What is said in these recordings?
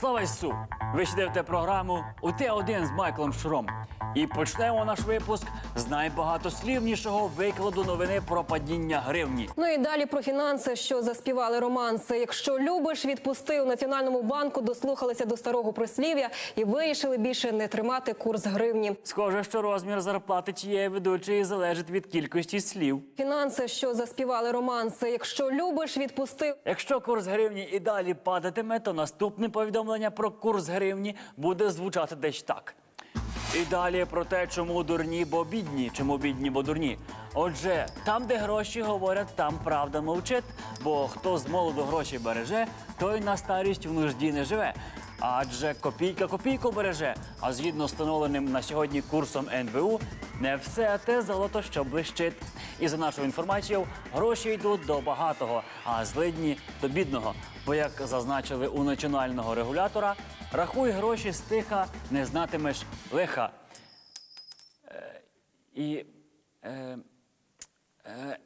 Слава Ісу! Ви ще дивите програму у Т1 з Майклом Шуром. І почнемо наш випуск з найбагатослівнішого викладу новини про падіння гривні. Ну і далі про фінанси, що заспівали романси. Якщо любиш, відпусти у національному банку, дослухалися до старого прислів'я і вирішили більше не тримати курс гривні. Схоже, що розмір зарплати тієї ведучої залежить від кількості слів. Фінанси, що заспівали романси. Якщо любиш, відпусти. Якщо курс гривні і далі падатиме, то наступне повідомлення про курс гривні буде звучати десь так. І далі про те, чому дурні, бо бідні, чому бідні, бо дурні. Отже, там, де гроші говорять, там правда мовчить, бо хто з молоду гроші береже, той на старість в нужді не живе. Адже копійка копійку береже. А згідно встановленим на сьогодні курсом НБУ, не все те золото, що блищить. І за нашою інформацією, гроші йдуть до багатого, а злидні до бідного. Бо, як зазначили у національного регулятора, рахуй гроші стиха, не знатимеш лиха. Е, і е, е,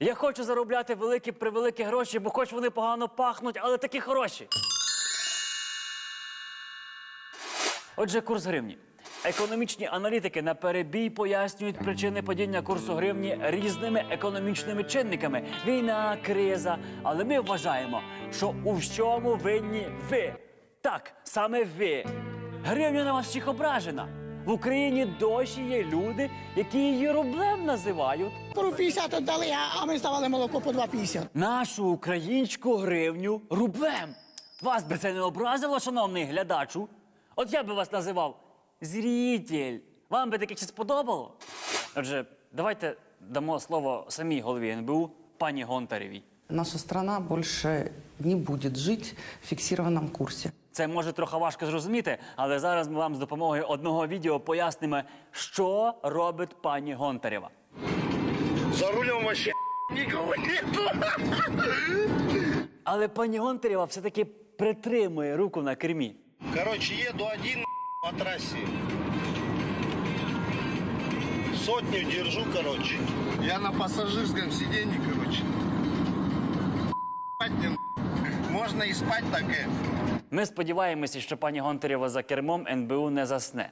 я хочу заробляти великі превеликі гроші, бо хоч вони погано пахнуть, але такі хороші. Отже, курс гривні. Економічні аналітики на перебій пояснюють причини падіння курсу гривні різними економічними чинниками: війна, криза. Але ми вважаємо, що у всьому винні ви. Так, саме ви. Гривня на вас всіх ображена. В Україні досі є люди, які її рублем називають. По 50 віддали, а- а ми здавали молоко по 2,50. Нашу українську гривню рублем. Вас би це не образило, шановний глядачу? От я би вас називав зритель. Вам би таке чи сподобало? Отже, давайте дамо слово самій голові НБУ, пані Гонтаревій. Наша страна больше не будет жить в фиксированном курсе. Це може трохи важко зрозуміти, але зараз ми вам з допомогою одного відео пояснимо, що робить пані Гонтарева. За рулем вообще никого нету. Але пані Гонтарева все-таки притримує руку на кермі. Короче, еду один по трассе. Сотню держу, короче. Я на пассажирском сиденье, короче. Спать не Можно и спать таке. Ми сподіваємося, що пані Гонтарєва за кермом НБУ не засне.